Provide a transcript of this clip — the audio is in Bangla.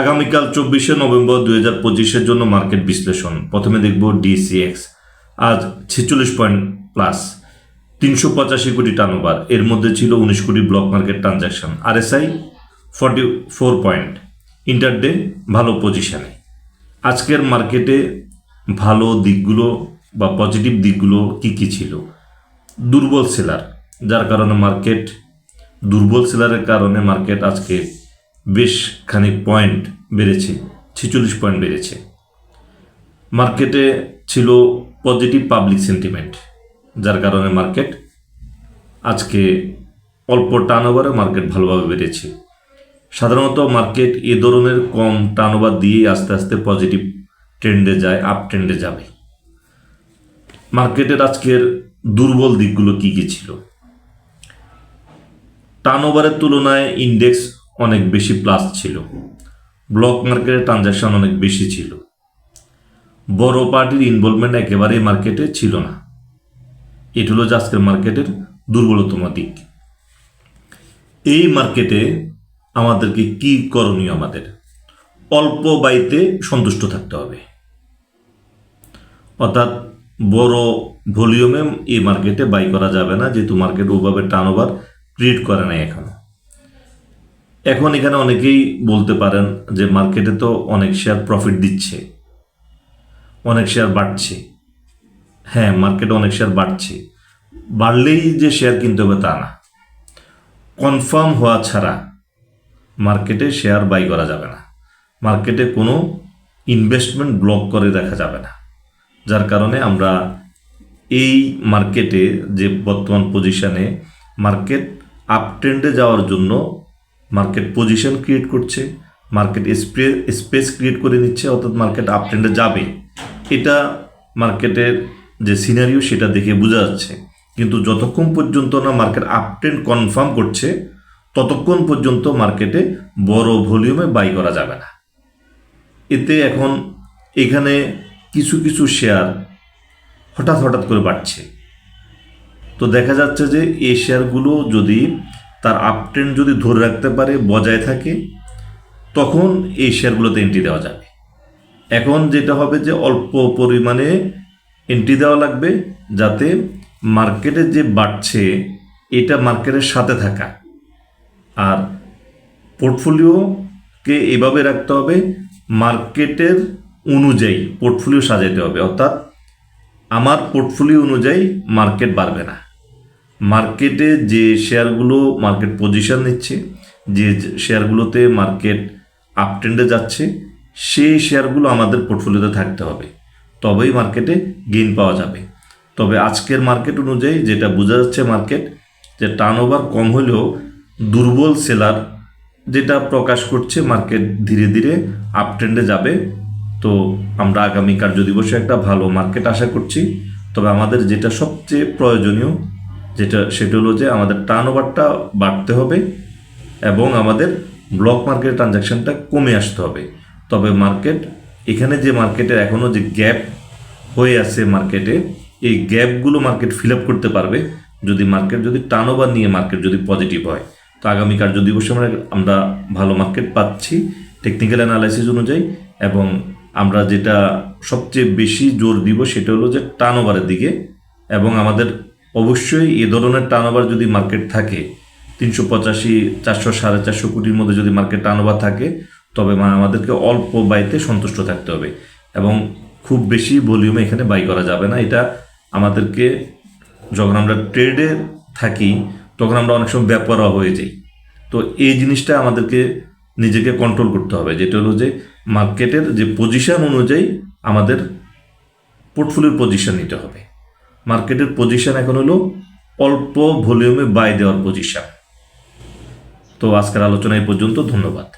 আগামীকাল চব্বিশে নভেম্বর দুই হাজার পঁচিশের জন্য মার্কেট বিশ্লেষণ। প্রথমে দেখব ডিসিএক্স। আজ ছেচল্লিশ পয়েন্ট প্লাস, তিনশো পঁচাশি কোটি টার্নওভার এর মধ্যে ছিল উনিশ কোটি block market transaction RSI forty four point intraday ভালো পজিশনে আজকের মার্কেটে ভালো দিকগুলো বা পজিটিভ দিকগুলো কি কি ছিল? দুর্বল সেলার যার কারণে মার্কেট দুর্বল সেলারের কারণে মার্কেট আজকে বেশ খানিক পয়েন্ট বেড়েছে, ছেচল্লিশ পয়েন্ট বেড়েছে। মার্কেটে ছিল পজিটিভ পাবলিক সেন্টিমেন্ট যার কারণে মার্কেট আজকে অল্প টার্নওভারে মার্কেট ভালোভাবে বেড়েছে। সাধারণত মার্কেট এ ধরনের কম টার্নওভার দিয়ে আস্তে আস্তে পজিটিভ ট্রেন্ডে যায় আপ ট্রেন্ডে যাবে। মার্কেটের আজকের দুর্বল দিকগুলো কি কি ছিল? টার্নওভারের তুলনায় ইন্ডেক্স অনেক বেশি প্লাস ছিল। ব্লক মার্কেটের ট্রানজ্যাকশন অনেক বেশি ছিল। বড় পার্টির ইনভলভমেন্ট একেবারেই মার্কেটে ছিল না। এটি হলো আজকের মার্কেটের দুর্বলতম দিক। এই মার্কেটে আমাদেরকে কি করণীয় আমাদের? অল্প বাইতে সন্তুষ্ট থাকতে হবে। অর্থাৎ বড় ভলিউমে এই মার্কেটে বাই করা যাবে না, যেহেতু মার্কেট ওভাবে টার্নওভার ক্রিয়েট করে নাই এখনও। এখন এখানে অনেকেই বলতে পারেন যে মার্কেটে তো অনেক শেয়ার প্রফিট দিচ্ছে, অনেক শেয়ার বাড়ছে। হ্যাঁ মার্কেটে অনেক শেয়ার বাড়ছে। বাড়লেই যে শেয়ার কিনতে হবে তা না। কনফার্ম হওয়া ছাড়া মার্কেটে শেয়ার বাই করা যাবে না। মার্কেটে কোনো ইনভেস্টমেন্ট ব্লক করে রাখা যাবে না। যার কারণে আমরা এই মার্কেটে যে বর্তমান পজিশনে মার্কেট আপ ট্রেন্ডে যাওয়ার জন্য মার্কেট পজিশন ক্রিয়েট করছে মার্কেট স্পে স্পেস ক্রিয়েট করে নিচ্ছে, অর্থাৎ মার্কেট আপ ট্রেন্ডে যাবে। এটা মার্কেটের যে সিনারিও সেটা দেখে বোঝা যাচ্ছে। কিন্তু যতক্ষণ পর্যন্ত না মার্কেট আপ ট্রেন্ড কনফার্ম করছে, ততক্ষণ পর্যন্ত মার্কেটে বড় ভলিউমে বাই করা যাবে না। এতে এখন এখানে কিছু কিছু শেয়ার হঠাৎ হঠাৎ করে বাড়ছে। তো দেখা যাচ্ছে যে এই শেয়ারগুলো যদি তার আপ ট্রেন্ড যদি ধরে রাখতে পারে, বজায় থাকে, তখন এই শেয়ারগুলোতে এন্ট্রি দেওয়া যাবে। এখন যেটা হবে যে অল্প পরিমাণে এন্ট্রি দেওয়া লাগবে যাতে মার্কেটে যে বাড়ছে, এটা মার্কেটের সাথে থাকা। আর পোর্টফোলিওকে এভাবে রাখতে হবে মার্কেটের অনুযায়ী পোর্টফোলিও সাজাইতে হবে। অর্থাৎ আমার পোর্টফোলিও অনুযায়ী মার্কেট বাড়বে না। মার্কেটে যে শেয়ারগুলো মার্কেট পজিশন নিচ্ছে, যে শেয়ারগুলোতে মার্কেট আপ ট্রেন্ডে যাচ্ছে, সেই শেয়ারগুলো আমাদের পোর্টফোলিওতে থাকতে হবে। তবেই মার্কেটে গেইন পাওয়া যাবে। তবে আজকের মার্কেট অনুযায়ী যেটা বোঝা যাচ্ছে মার্কেট, যে টার্নওভার কম হলেও দুর্বল সেলার যেটা প্রকাশ করছে মার্কেট ধীরে ধীরে আপ ট্রেন্ডে যাবে। তো আমরা আগামী কার্য দিবসে একটা ভালো মার্কেট আশা করছি। তবে আমাদের যেটা সবচেয়ে প্রয়োজনীয় যেটা সেটা হলো যে আমাদের টার্নওভারটা বাড়তে হবে এবং আমাদের ব্লক মার্কেট ট্রানজ্যাকশনটা কমে আসতে হবে। তবে মার্কেট এখানে যে মার্কেটের এখনও যে গ্যাপ হয়ে আছে মার্কেটে এই গ্যাপগুলো মার্কেট ফিল আপ করতে পারবে যদি মার্কেট যদি টার্নওভার নিয়ে মার্কেট যদি পজিটিভ হয়। তো আগামী কার্য দিবসে আমরা আমরা ভালো মার্কেট পাচ্ছি টেকনিক্যাল অ্যানালাইসিস অনুযায়ী এবং আমরা যেটা সবচেয়ে বেশি জোর দিব সেটা হলো যে টার্নওভারের দিকে এবং আমাদের অবশ্যই এ ধরনের টার্নওভার যদি মার্কেট থাকে, তিনশো পঁচাশি, চারশো, সাড়ে চারশো কোটির মধ্যে যদি মার্কেট টার্নওভার থাকে, তবে আমাদেরকে অল্প বাইতে সন্তুষ্ট থাকতে হবে। এবং খুব বেশি ভলিউমে এখানে বাই করা যাবে না। এটা আমাদেরকে যখন আমরা ট্রেডে থাকি, তখন আমরা অনেক সময় ব্যাপারা হয়ে যাই। তো এই জিনিসটা আমাদেরকে নিজেকে কন্ট্রোল করতে হবে। যেটা হলো যে মার্কেটের যে পজিশন অনুযায়ী আমাদের পোর্টফোলিওর পজিশন নিতে হবে। মার্কেটের পজিশন এখন হলো অল্প ভলিউমে বাই দেওয়ার পজিশন তো আজকের আলোচনা এই পর্যন্ত, ধন্যবাদ।